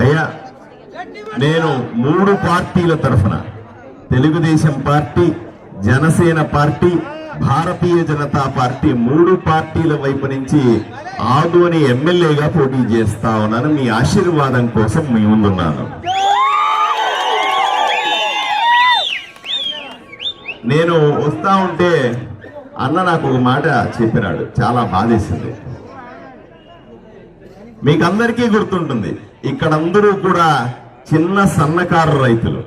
అయ్యా నేను మూడు పార్టీల తరఫున Telugu Desam party Janasena party Bharatiya Janata party మూడు పార్టీల వైపు నుంచి ఆదోని ఎమ్మెల్యేగా పోటీ చేస్తా ఉన్నాను. మీ ఆశీర్వాదం కోసం మీ ముందున్నాను. నేను వస్తా ఉంటే అన్న నాకు ఒక మాట చెప్పినాడు. చాలా బాధేసింది. మీకు అందరికీ గుర్తుంటుంది. ఇక్కడ అందరూ కూడా చిన్న సన్నకారు రైతులు.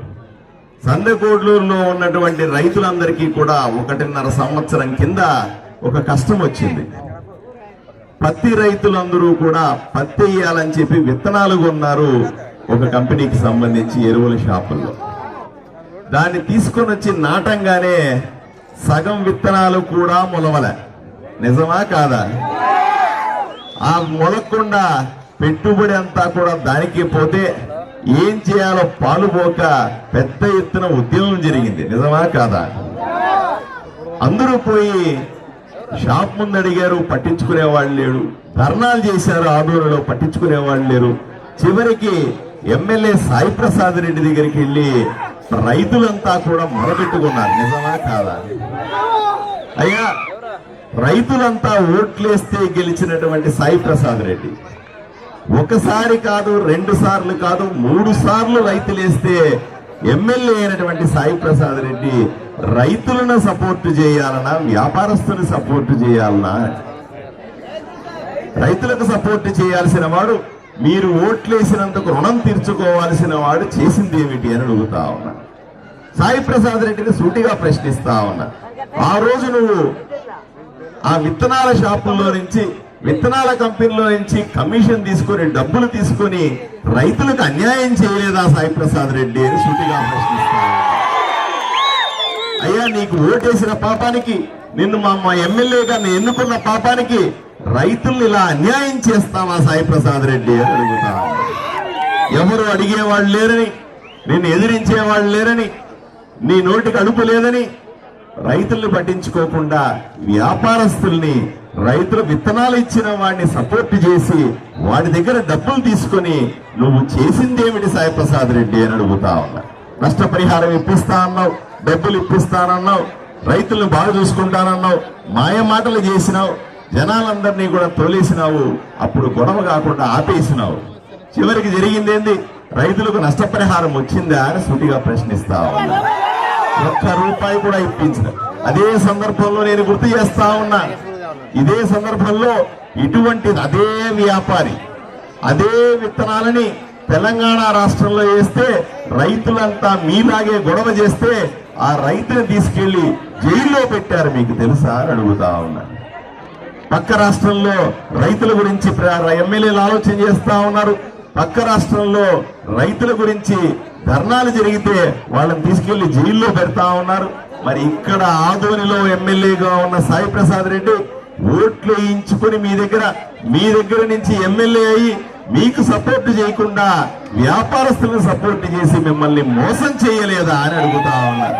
సందకోడ్లూరులో ఉన్నటువంటి రైతులందరికీ కూడా ఒకటిన్నర సంవత్సరం కింద ఒక కష్టం వచ్చింది. పత్తి రైతులందరూ కూడా పత్తి వేయాలని చెప్పి విత్తనాలు కొన్నారు ఒక కంపెనీకి సంబంధించి ఎరువుల షాపుల్లో. దాన్ని తీసుకొని వచ్చి నాటంగానే సగం విత్తనాలు కూడా మొలవలే. నిజమా కాదా? ఆ మొలకుండా పెట్టుబడి అంతా కూడా దానికి పోతే ఏం చేయాలో పాలుపోక పెద్ద ఎత్తున ఉద్యమం జరిగింది. నిజమా కాదా? అందరూ పోయి షాప్ ముందు అడిగారు పట్టించుకునేవాళ్ళు లేడు ధర్నాలు చేశారు ఆందోళనలో పట్టించుకునేవాళ్ళు లేరు. చివరికి ఎమ్మెల్యే సాయి ప్రసాద్ రెడ్డి దగ్గరికి వెళ్ళి రైతులంతా కూడా మొరబెట్టుకున్నారు నిజమా కాదా? అయ్యా రైతులంతా ఓట్లేస్తే గెలిచినటువంటి సాయి ప్రసాద్ రెడ్డి. ఒకసారి కాదు రెండు సార్లు కాదు మూడు సార్లు రైతులేస్తే ఎమ్మెల్యే అయినటువంటి సాయి ప్రసాద్ రెడ్డి రైతులను సపోర్ట్ చేయాలనా వ్యాపారస్తుని సపోర్ట్ చేయాలనా? రైతులకు సపోర్ట్ చేయాల్సిన వాడు మీరు ఓట్లేసినందుకు రుణం తీర్చుకోవాల్సిన వాడు చేసింది ఏమిటి అని అడుగుతా ఉన్నా. సాయి ప్రసాద్ రెడ్డిని సూటిగా ప్రశ్నిస్తా ఉన్నా. ఆ రోజు నువ్వు ఆ విత్తనాల షాపుల్లో నుంచి విత్తనాల కంపెనీలో నుంచి కమిషన్ తీసుకొని డబ్బులు తీసుకొని రైతులకు అన్యాయం చేయలేదా సాయి ప్రసాద్ రెడ్డి అని సూటిగా ప్రశ్నిస్తా అయ్యా నీకు ఓటేసిన పాపానికి నిన్ను మా మా ఎమ్మెల్యేగా నేను ఎన్నుకున్న పాపానికి రైతుల్ని ఇలా అన్యాయం చేస్తావా సాయి ప్రసాద్ రెడ్డి అని అడుగుతా. ఎవరు అడిగేవాళ్ళు లేరని నిన్ను ఎదిరించేవాళ్ళు లేరని నీ నోటికి అడుపు లేదని రైతుల్ని పట్టించుకోకుండా వ్యాపారస్తుల్ని రైతులు విత్తనాలు ఇచ్చిన వాడిని సపోర్ట్ చేసి వాడి దగ్గర డబ్బులు తీసుకొని నువ్వు చేసిందేమిటి సాయిప్రసాద్ రెడ్డి అని అడుగుతా ఉన్నా. నష్టపరిహారం ఇప్పిస్తా అన్నావు డబ్బులు ఇప్పిస్తానన్నావు రైతులను బాగా చూసుకుంటానన్నావు మాయ మాటలు చేసినావు జనాలందరినీ కూడా తోలేసినావు అప్పుడు గొడవ కాకుండా ఆపేసినావు. చివరికి జరిగిందేంది రైతులకు నష్టపరిహారం వచ్చిందా అని సూటిగా ప్రశ్నిస్తా ఉన్నా. ఒక్క రూపాయి కూడా ఇప్పించిన అదే సందర్భంలో నేను గుర్తు చేస్తా ఉన్నా. ఇదే సందర్భంలో ఇటువంటి అదే వ్యాపారి అదే విత్తనాలని తెలంగాణ రాష్ట్రంలో వేస్తే రైతులంతా మీలాగే గొడవ చేస్తే ఆ రైతుని తీసుకెళ్ళి జైల్లో పెట్టారు మీకు తెలుసా అని అడుగుతా ఉన్నారు పక్క రాష్ట్రంలో రైతుల గురించి ప్ర- ఎమ్మెల్యేలు ఆలోచన చేస్తా ఉన్నారు. పక్క రాష్ట్రంలో రైతుల గురించి ధర్నాలు జరిగితే వాళ్ళని తీసుకెళ్ళి జైల్లో పెడతా ఉన్నారు. మరి ఇక్కడ ఆదోనిలో ఎమ్మెల్యేగా ఉన్న సాయి ప్రసాద్ రెడ్డి ఓట్లు వేయించుకొని మీ దగ్గర మీ దగ్గర నుంచి ఎమ్మెల్యే అయ్యి మీకు సపోర్ట్ చేయకుండా వ్యాపారస్తులను సపోర్ట్ చేసి మిమ్మల్ని మోసం చేయలేదా అని అడుగుతా ఉన్నారు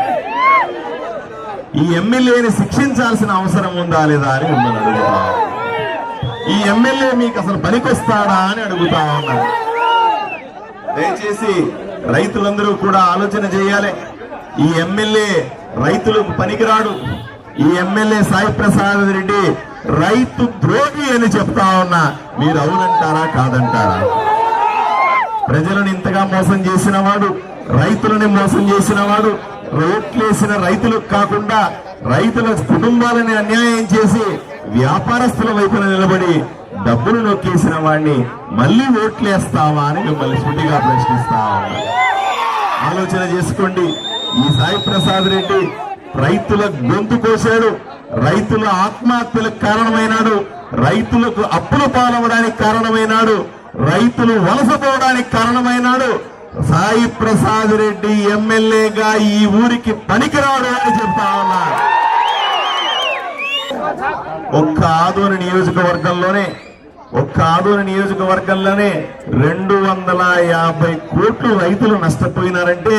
ఈ ఎమ్మెల్యేని శిక్షించాల్సిన అవసరం ఉందా లేదా అని మిమ్మల్ని అడుగుతా ఈ ఎమ్మెల్యే మీకు అసలు పనికొస్తాడా అని అడుగుతా ఉన్నారు దయచేసి రైతులందరూ కూడా ఆలోచన చేయాలి. ఈ ఎమ్మెల్యే రైతులకు పనికిరాడు. ఈ ఎమ్మెల్యే సాయి ప్రసాద్ రెడ్డి రైతు ద్రోహి అని చెప్తా ఉన్నా. మీరు అవునంటారా కాదంటారా? ప్రజలను ఇంతగా మోసం చేసిన వాడు రైతులని మోసం చేసిన వాడు రోట్లేసిన రైతులకు కాకుండా రైతుల కుటుంబాలని అన్యాయం చేసి వ్యాపారస్తుల వైపున నిలబడి డబ్బులు నొక్కేసిన వాడిని మళ్ళీ ఓట్లేస్తావా అని మిమ్మల్ని సూటిగా ప్రశ్నిస్తా ఆలోచన చేసుకోండి. ఈ సాయి ప్రసాద్ రెడ్డి రైతుల గొంతు కోసాడు. రైతుల ఆత్మహత్యలకు కారణమైనాడు. రైతులకు అప్పులు పాలవడానికి కారణమైనాడు. రైతులు వలసపోవడానికి కారణమైనాడు. సాయి ప్రసాద్ రెడ్డి ఎమ్మెల్యేగా ఈ ఊరికి పనికిరాడు అని చెప్తా ఉన్నా. ఒక్క ఆదోని నియోజకవర్గంలోనే ఒక్క ఆదోని నియోజకవర్గంలోనే రెండు వందల యాభై కోట్లు రైతులు నష్టపోయినారంటే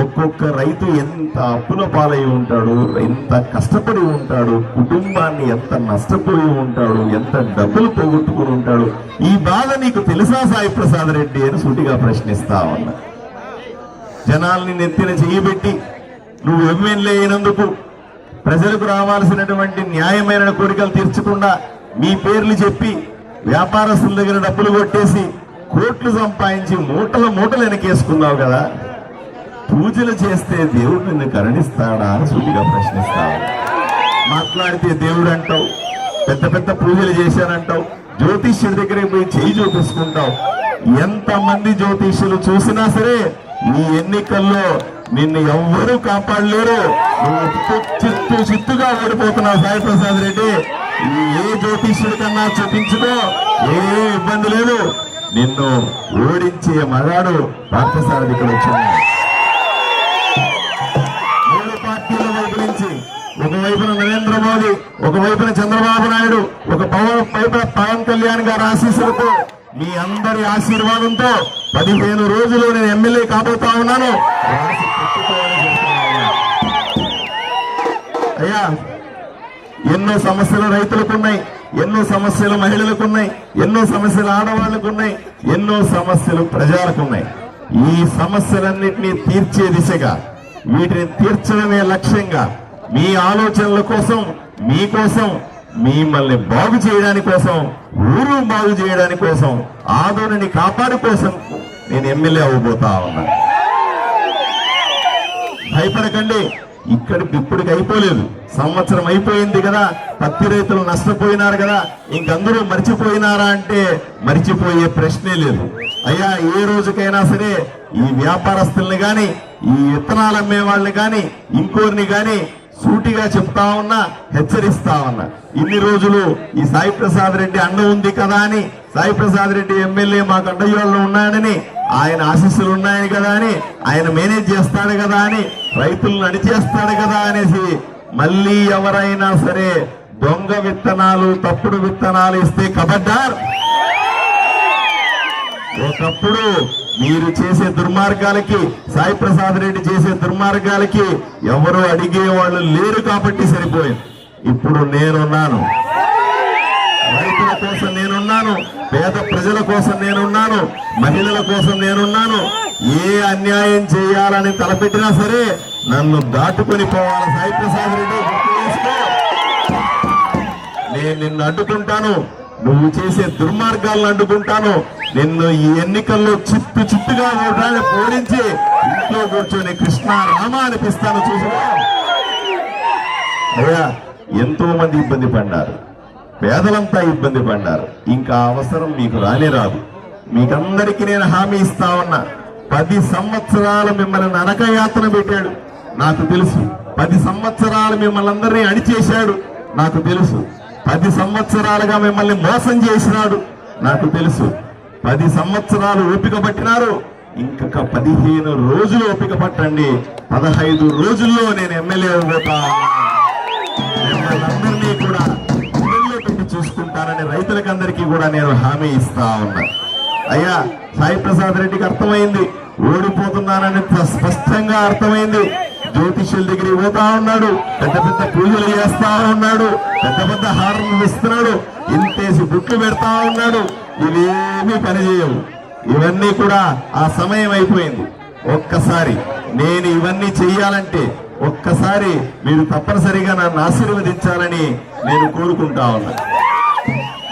ఒక్కొక్క రైతు ఎంత అప్పుల పాలై ఉంటాడు ఎంత కష్టపడి ఉంటాడు కుటుంబాన్ని ఎంత నష్టపోయి ఉంటాడు ఎంత డబ్బులు పోగొట్టుకుని ఉంటాడు ఈ బాధ నీకు తెలుసా సాయి ప్రసాద్ రెడ్డి అని సూటిగా ప్రశ్నిస్తా ఉన్నా. జనాల్ని నెత్తిన చేయబెట్టి నువ్వు ఎమ్మెల్యే అయినందుకు ప్రజలకు రావాల్సినటువంటి న్యాయమైన కోరికలు తీర్చకుండా మీ పేర్లు చెప్పి వ్యాపారస్తుల దగ్గర డబ్బులు కొట్టేసి కోట్లు సంపాదించి మూటల మూటలు వెనకేసుకున్నావు కదా. పూజలు చేస్తే దేవుడు నిన్ను కరుణిస్తాడా అని సూటిగా ప్రశ్నిస్తావు మాట్లాడితే దేవుడు అంటావు పెద్ద పెద్ద పూజలు చేశానంటావు జ్యోతిష్యుడి దగ్గరికి పోయి చేయి చూపించుకుంటావు. ఎంతమంది జ్యోతిష్యులు చూసినా సరే ఈ ఎన్నికల్లో నిన్ను ఎవ్వరూ కాపాడలేరు. నువ్వు చిత్తు చిత్తుగా ఓడిపోతున్నావు సాయి ప్రసాద్ రెడ్డి. ఏ జ్యోతిష్యుడి కన్నా చూపించుకో ఏ ఇబ్బంది లేదు. నిన్ను ఓడించే మగాడు పార్థసారథి ఇక్కడ వచ్చాడు ఒకవైపున నరేంద్ర మోదీ ఒకవైపున చంద్రబాబు నాయుడు ఒక పవన్ వైపున పవన్ కళ్యాణ్ గారి ఆశీస్సులతో మీ అందరి ఆశీర్వాదంతో పదిహేను రోజులు నేను ఎమ్మెల్యే కాబోతా ఉన్నాను. అయ్యా ఎన్నో సమస్యలు రైతులకు ఉన్నాయి ఎన్నో సమస్యలు మహిళలకు ఉన్నాయి ఎన్నో సమస్యలు ఆడవాళ్ళకు ఉన్నాయి ఎన్నో సమస్యలు ప్రజలకు ఉన్నాయి ఈ సమస్యలన్నింటినీ తీర్చే దిశగా వీటిని తీర్చడమే లక్ష్యంగా మీ ఆలోచనల కోసం మీకోసం మిమ్మల్ని బాగు చేయడానికి కోసం ఊరు బాగు చేయడానికి కోసం ఆదోని కాపాడు కోసం నేను ఎమ్మెల్యే అవ్వబోతా ఉన్నా. భయపడకండి. ఇక్కడికి ఇప్పటికి అయిపోలేదు. సంవత్సరం అయిపోయింది కదా. పత్తి రైతులు నష్టపోయినారు కదా. ఇంకందరూ మర్చిపోయినారా అంటే మర్చిపోయే ప్రశ్నే లేదు. అయ్యా ఏ రోజుకైనా సరే ఈ వ్యాపారస్తుల్ని కానీ ఈ విత్తనాలు అమ్మే వాళ్ళని కానీ ఇంకోరిని కానీ సూటిగా చెప్తా ఉన్నా హెచ్చరిస్తా ఉన్నా. ఇన్ని రోజులు ఈ సాయి ప్రసాద్ రెడ్డి అండ ఉంది కదా అని సాయి ప్రసాద్ రెడ్డి ఎమ్మెల్యే మాకు అండయోళ్ళు ఉన్నాడని ఆయన ఆశీస్సులు ఉన్నాయని కదా అని ఆయన మేనేజ్ చేస్తాడు కదా అని రైతులను నడిచేస్తాడు కదా అనేసి మళ్ళీ ఎవరైనా సరే దొంగ విత్తనాలు తప్పుడు విత్తనాలు ఇస్తే కబడ్డారు. ఒకప్పుడు మీరు చేసే దుర్మార్గాలకి సాయి ప్రసాద్ రెడ్డి చేసే దుర్మార్గాలకి ఎవరు అడిగే వాళ్ళు లేరు కాబట్టి సరిపోయింది. ఇప్పుడు నేనున్నాను. రైతుల కోసం నేనున్నాను. పేద ప్రజల కోసం నేనున్నాను. మహిళల కోసం నేనున్నాను. ఏ అన్యాయం చేయాలని తలపెట్టినా సరే నన్ను దాటుకొని పోవాలి సాయి ప్రసాద్ రెడ్డి. నేను నిన్ను అడ్డుకుంటాను. నువ్వు చేసే దుర్మార్గాలను అడ్డుకుంటాను. నిన్ను ఈ ఎన్నికల్లో చిత్తు చిత్తుగా ఓటాన్ని ఓడించి ఇంట్లో కూర్చొని కృష్ణ రామ అనిపిస్తాను చూసుకో అయ్యా ఎంతో మంది ఇబ్బంది పడ్డారు. పేదలంతా ఇబ్బంది పడ్డారు. ఇంకా అవసరం మీకు రానే రాదు. మీకందరికీ నేను హామీ ఇస్తా ఉన్నా. పది సంవత్సరాలు మిమ్మల్ని నరకయాతన పెట్టాడు. నాకు తెలుసు. పది సంవత్సరాలు మిమ్మల్ని అందరినీ అణిచేశాడు. నాకు తెలుసు. పది సంవత్సరాలుగా మిమ్మల్ని మోసం చేసినాడు. నాకు తెలుసు. పది సంవత్సరాలు ఓపిక పట్టినారు. ఇంకొక పదిహేను రోజులు ఓపిక పట్టండి. పదహైదు రోజుల్లో నేను ఎమ్మెల్యే అవుతా. మిమ్మల్ని కూడా ఎమ్మెల్యే పెట్టి చూసుకుంటానని రైతులకందరికీ కూడా నేను హామీ ఇస్తా ఉన్నా. అయ్యా సాయి ప్రసాద్ రెడ్డికి అర్థమైంది. ఓడిపోతున్నానని స్పష్టంగా అర్థమైంది. జ్యోతిష్యుల దగ్గరికి పోతా ఉన్నాడు. పెద్ద పెద్ద పూజలు చేస్తా ఉన్నాడు. పెద్ద పెద్ద హారం ఇస్తున్నాడు. ఇంతేసి బుట్లు పెడతా ఉన్నాడు. ఇవేమీ పనిచేయవు. ఇవన్నీ కూడా ఆ సమయం అయిపోయింది. ఒక్కసారి నేను ఇవన్నీ చెయ్యాలంటే ఒక్కసారి మీరు తప్పనిసరిగా నన్ను ఆశీర్వదించాలని నేను కోరుకుంటా ఉన్నాను